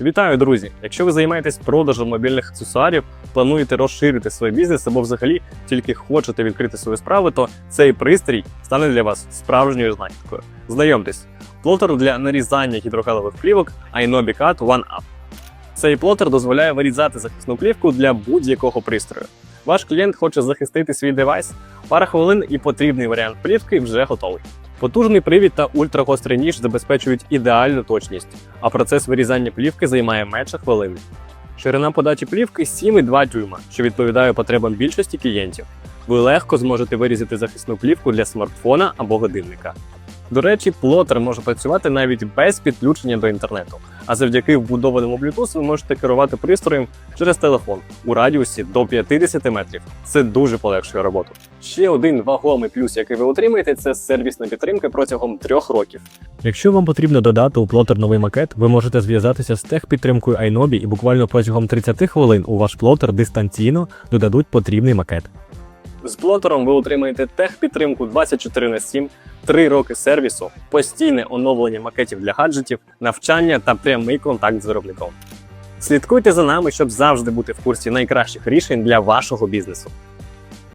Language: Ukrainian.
Вітаю, друзі! Якщо ви займаєтесь продажем мобільних аксесуарів, плануєте розширити свій бізнес або взагалі тільки хочете відкрити свою справу, то цей пристрій стане для вас справжньою знахідкою. Знайомтесь, плотер для нарізання гідрогелевих плівок iNobi Cut. Цей плотер дозволяє вирізати захисну плівку для будь-якого пристрою. Ваш клієнт хоче захистити свій девайс, пара хвилин і потрібний варіант плівки вже готовий. Потужний привід та ультрагострий ніж забезпечують ідеальну точність, а процес вирізання плівки займає менше хвилини. Ширина подачі плівки 7,2 дюйма, що відповідає потребам більшості клієнтів. Ви легко зможете вирізати захисну плівку для смартфона або годинника. До речі, плотер може працювати навіть без підключення до інтернету, а завдяки вбудованому Bluetooth ви можете керувати пристроєм через телефон у радіусі до 50 метрів. Це дуже полегшує роботу. Ще один вагомий плюс, який ви отримаєте, це сервісна підтримка протягом трьох років. Якщо вам потрібно додати у плотер новий макет, ви можете зв'язатися з техпідтримкою iNobi і буквально протягом 30 хвилин у ваш плотер дистанційно додадуть потрібний макет. З плотером ви отримаєте техпідтримку 24 на 7, 3 роки сервісу, постійне оновлення макетів для гаджетів, навчання та прямий контакт з виробником. Слідкуйте за нами, щоб завжди бути в курсі найкращих рішень для вашого бізнесу.